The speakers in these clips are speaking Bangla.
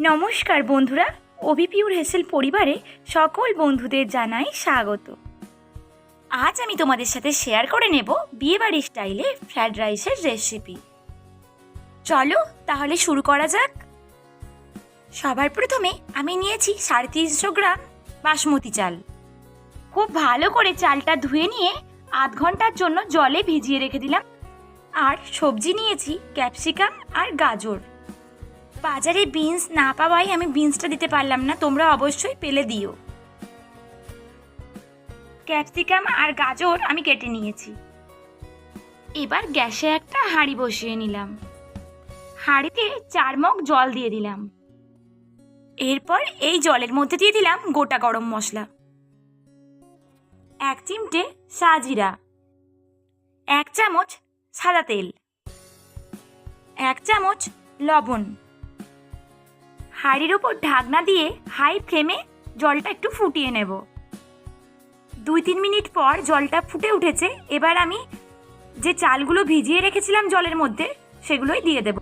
নমস্কার বন্ধুরা, অভিপিউর হেসেল পরিবারে সকল বন্ধুদের জানাই স্বাগত। আজ আমি তোমাদের সাথে শেয়ার করে নেব বিয়েবাড়ি স্টাইলে ফ্রায়েড রাইসের রেসিপি। চলো তাহলে শুরু করা যাক। সবার প্রথমে আমি নিয়েছি সাড়ে তিনশো গ্রাম বাসমতি চাল। খুব ভালো করে চালটা ধুয়ে নিয়ে আধ ঘণ্টার জন্য জলে ভিজিয়ে রেখে দিলাম। আর সবজি নিয়েছি ক্যাপসিকাম আর গাজর। বাজারে বিনস না পাওয়াই আমি বিনসটা দিতে পারলাম না, তোমরা অবশ্যই পেলে দিও। ক্যাপসিকাম আর গাজর আমি কেটে নিয়েছি। এবার গ্যাসে একটা হাঁড়ি বসিয়ে নিলাম। হাঁড়িতে চার মগ জল দিয়ে দিলাম। এরপর এই জলের মধ্যে দিয়ে দিলাম গোটা গরম মশলা। এক চিমটে সাজিরা। এক চামচ সাদা তেল। এক চামচ লবণ। হাঁড়ির ওপর ঢাকনা দিয়ে হাই ফ্লেমে জলটা একটু ফুটিয়ে নেব। দুই তিন মিনিট পর জলটা ফুটে উঠেছে, এবার আমি যে চালগুলো ভিজিয়ে রেখেছিলাম জলের মধ্যে, সেগুলোই দিয়ে দেব।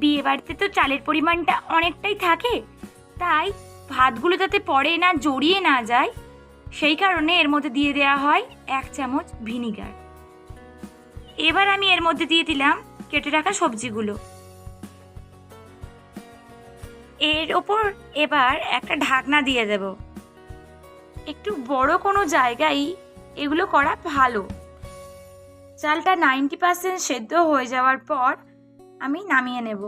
বিয়ে বাড়িতে তো চালের পরিমাণটা অনেকটাই থাকে, তাই ভাতগুলো যাতে পড়ে না, জড়িয়ে না যায়, সেই কারণে এর মধ্যে দিয়ে দেওয়া হয় এক চামচ ভিনিগার। এবার আমি এর মধ্যে দিয়ে দিলাম কেটে রাখা সবজিগুলো। এর ওপর এবার একটা ঢাকনা দিয়ে দেব। একটু বড় কোনো জায়গায় এগুলো করা ভালো। চালটা নাইনটি পার্সেন্ট সেদ্ধ হয়ে যাওয়ার পর আমি নামিয়ে নেব।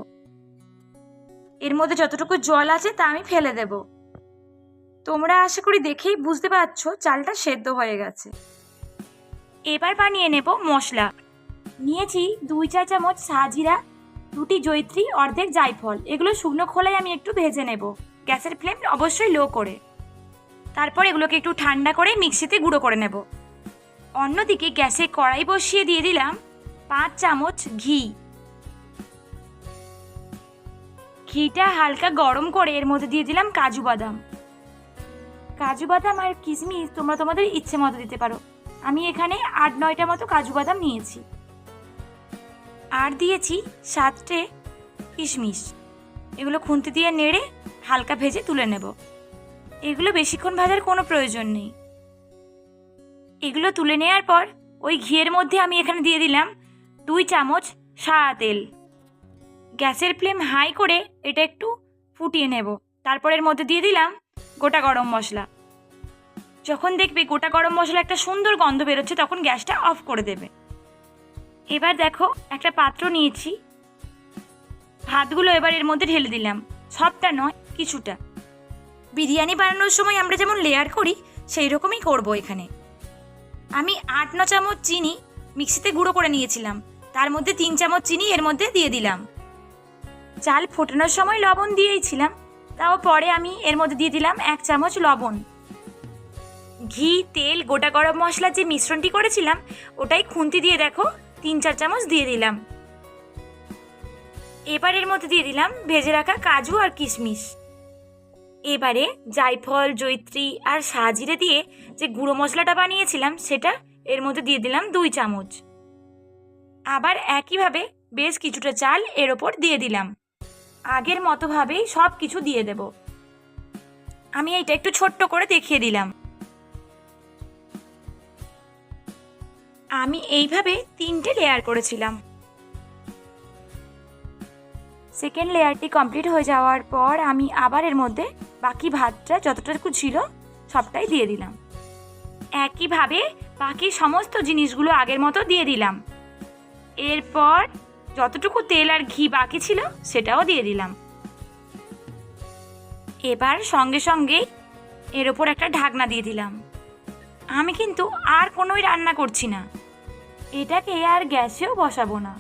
এর মধ্যে যতটুকু জল আছে তা আমি ফেলে দেব। তোমরা আশা করি দেখেই বুঝতে পারছ চালটা সেদ্ধ হয়ে গেছে। এবার বানিয়ে নেব মশলা। নিয়েছি দুই চা চামচ সাজিরা দুটি জৈত্রী অর্ধেক জায়ফল, এগুলো শুকনো খোলায় আমি একটু ভেজে নেব। গ্যাসের ফ্লেম অবশ্যই লো করে। তারপর এগুলোকে একটু ঠান্ডা করে মিক্সিতে গুঁড়ো করে নেব। অন্যদিকে গ্যাসে কড়াই বসিয়ে দিয়ে দিলাম পাঁচ চামচ ঘি। ঘিটা হালকা গরম করে এর মধ্যে দিয়ে দিলাম কাজু বাদাম। কাজু বাদাম আর কিশমিশ তোমরা তোমাদের ইচ্ছে মতো দিতে পারো। আমি এখানে আট, নয়টা মতো কাজু বাদাম নিয়েছি। আর দিয়েছি সাতটে কিশমিশ। এগুলো খুন্তি দিয়ে নেড়ে হালকা ভেজে তুলে নেব। এগুলো বেশিক্ষণ ভাজার কোনো প্রয়োজন নেই। এগুলো তুলে নেওয়ার পর ওই ঘিয়ের মধ্যে আমি এখানে দিয়ে দিলাম দুই চামচ সাদা তেল। গ্যাসের ফ্লেম হাই করে এটা একটু ফুটিয়ে নেব। তারপর এর মধ্যে দিয়ে দিলাম গোটা গরম মশলা। যখন দেখবে গোটা গরম মশলা একটা সুন্দর গন্ধ বেরোচ্ছে, তখন গ্যাসটা অফ করে দেবে। এবার দেখো, একটা পাত্র নিয়েছি। ভাতগুলো এবার এর মধ্যে ঢেলে দিলাম। সবটা নয়, কিছুটা। বিরিয়ানি বানানোর সময় আমরা যেমন লেয়ার করি সেই রকমই করব এখানে। আমি আট ন চামচ চিনি মিক্সিতে গুঁড়ো করে নিয়েছিলাম। তার মধ্যে তিন চামচ চিনি এর মধ্যে দিয়ে দিলাম। চাল ফোটানোর সময় লবণ দিয়েইছিলাম তাও পরে আমি এর মধ্যে দিয়ে দিলাম এক চামচ লবণ। ঘি, তেল, গোটা গরম মশলার যে মিশ্রণটি করেছিলাম, ওটাই খুন্তি দিয়ে দেখো তিন চার চামচ দিয়ে দিলাম। এবার এর মধ্যে দিয়ে দিলাম ভেজে রাখা কাজু আর কিশমিশ। এবারে জায়ফল জৈত্রী আর সাজিরে দিয়ে যে গুঁড়ো মশলাটা বানিয়েছিলাম সেটা এর মধ্যে দিয়ে দিলাম দুই চামচ। আবার একইভাবে বেশ কিছুটা চাল এর ওপর দিয়ে দিলাম। আগের মতোভাবেই সব কিছু দিয়ে দেব। আমি এটা একটু ছোট্ট করে দেখিয়ে দিলাম। আমি এইভাবে তিনটে লেয়ার করেছিলাম। সেকেন্ড লেয়ারটি কমপ্লিট হয়ে যাওয়ার পর আমি আবার এর মধ্যে বাকি ভাতটা যতটুকু ছিল সবটাই দিয়ে দিলাম। একইভাবে বাকি সমস্ত জিনিসগুলো আগের মতো দিয়ে দিলাম। এরপর যতটুকু তেল আর ঘি বাকি ছিল সেটাও দিয়ে দিলাম। এবার সঙ্গে সঙ্গে এর ওপর একটা ঢাকনা দিয়ে দিলাম। আমি কিন্তু আর কোনোই রান্না করছি না। এটাকে আর গ্যাসেও বসাবো না।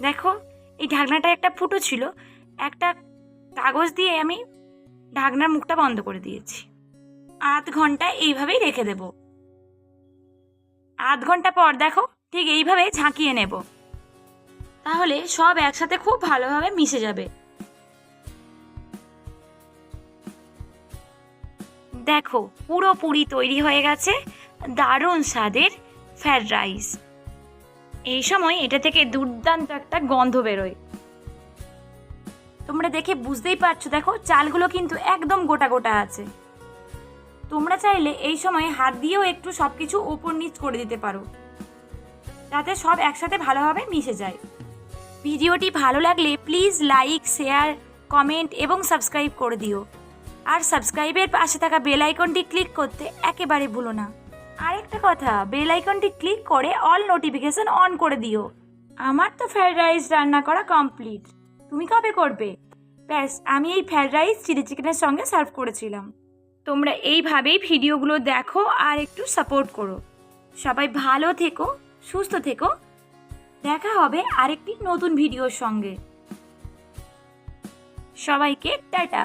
দেখো, এই ঢাকনাটা একটা ফুটো ছিল। একটা কাগজ দিয়ে আমি ঢাকনার মুখটা বন্ধ করে দিয়েছি। আধ ঘণ্টা এইভাবেই রেখে দেব। আধ ঘণ্টা পর দেখো, ঠিক এইভাবে ঝাঁকিয়ে নেব। তাহলে সব একসাথে খুব ভালোভাবে মিশে যাবে। দেখো, পুরোপুরি তৈরি হয়ে গেছে দারুণ স্বাদের ফ্রায়েড রাইস। এই সময় এটা থেকে দুর্দান্ত একটা গন্ধ বেরোয়। তোমরা দেখে বুঝতেই পারছ, দেখো, চালগুলো কিন্তু একদম গোটা গোটা আছে। তোমরা চাইলে এই সময় হাত দিয়েও একটু সব কিছু ওপর নিচ করে দিতে পারো। যাতে সব একসাথে ভালোভাবে মিশে যায়। ভিডিওটি ভালো লাগলে প্লিজ লাইক, শেয়ার, কমেন্ট এবং সাবস্ক্রাইব করে দিও। আর সাবস্ক্রাইবের পাশে থাকা বেল আইকনটি ক্লিক করতে একেবারে ভুলো না। আরেকটা কথা, বেল আইকনটি ক্লিক করে অল নোটিফিকেশন অন করে দিও। আমার তো ফ্রাইড রাইস রান্না করা কমপ্লিট। তুমি কবে করবে? ব্যাস, আমি এই ফ্রাইড রাইস চিলি চিকেনের সঙ্গে সার্ভ করেছিলাম। তোমরা এইভাবেই ভিডিওগুলো দেখো আর একটু সাপোর্ট করো। সবাই ভালো থেকো, সুস্থ থেকো। দেখা হবে আরেকটি নতুন ভিডিওর সঙ্গে। সবাইকে টাটা।